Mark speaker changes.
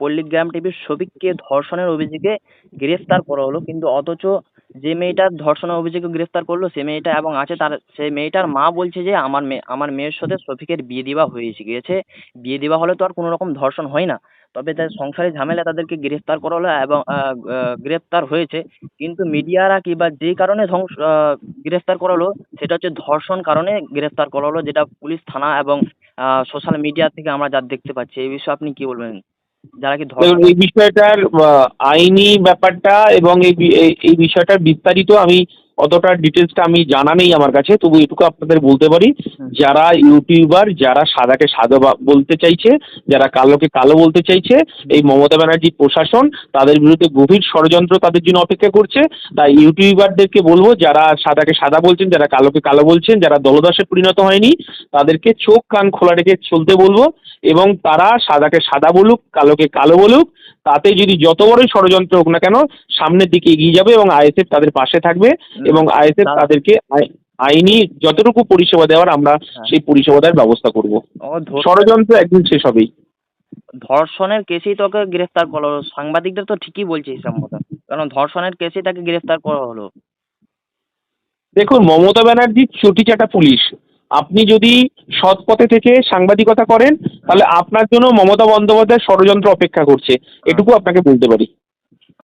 Speaker 1: পল্লিগ্রাম টিভির শফিককে ধর্ষণের অভিযোগে গ্রেফতার করা হলো। কিন্তু অথচ যে মেয়েটার ধর্ষণের অভিযোগে গ্রেফতার করল, সে মেয়েটা এবং আছে তার, সে মেয়েটার মা বলছে যে আমার মেয়ে, আমার মেয়ের সাথে শফিকের বিয়ে দেওয়া হয়েছে। গিয়েছে বিয়ে দেওয়া হলে তো আর কোনো রকম ধর্ষণ হয় না। তবে তার সংসারে ঝামেলা তাদেরকে গ্রেফতার করা হলো এবং গ্রেফতার হয়েছে। কিন্তু মিডিয়ারা কি বা যে কারণে ধ্বংস গ্রেফতার করা হলো, সেটা হচ্ছে ধর্ষণ কারণে গ্রেফতার করা হলো, যেটা পুলিশ, থানা এবং সোশ্যাল মিডিয়া থেকে আমরা যা দেখতে পাচ্ছি। এই বিষয়ে আপনি কি বলবেন? যারা কি
Speaker 2: এই বিষয়টার আইনি ব্যাপারটা এবং এই- এই বিষয়টার বিস্তারিত আমি অতটা ডিটেলসটা আমি জানা নেই আমার কাছে তবু এটুকু আপনাদের বলতে পারি যারা ইউটিউবার যারা সাদাকে সাদা বলতে চাইছে যারা কালোকে কালো বলতে চাইছে এই মমতা ব্যানার্জি প্রশাসন তাদের বিরুদ্ধে গভীর ষড়যন্ত্র তাদের জন্য অপেক্ষা করছে। তাই ইউটিউবারদেরকে বলব যারা সাদাকে সাদা বলছেন যারা কালোকে কালো বলছেন যারা দলদাসে পরিণত হয়নি তাদেরকে চোখ কান খোলা রেখে চলতে বলব এবং তারা সাদাকে সাদা বলুক কালোকে কালো বলুক তাতে যদি যত বড়ই ষড়যন্ত্র হোক না কেন সামনের দিকে এগিয়ে যাবে এবং আইএসএফ তাদের পাশে থাকবে এবং আইএসএফ তাদেরকে আই- আইনি যতটুকু পরিষেবা দেওয়ার আমরা
Speaker 1: হ্যাঁ।
Speaker 2: সেই পরিষেবা দেওয়ার ব্যবস্থা করব। ষড়যন্ত্র একদিন শেষ হবেই।
Speaker 1: ধর্ষণের কেসেই তোকে গ্রেফতার করা হলো। সাংবাদিকদের তো ঠিকই বলছে মতো কারণ ধর্ষণের কেসেই তাকে গ্রেফতার করা হলো।
Speaker 2: দেখুন মমতা ব্যানার্জি চটি চাটা পুলিশ। আপনি যদি সৎ পথে থেকে সাংবাদিকতা করেন তাহলে আপনার জন্য মমতা বন্দ্যোপাধ্যায় ষড়যন্ত্র অপেক্ষা করছে। এটুকু আপনাকে বলতে পারি।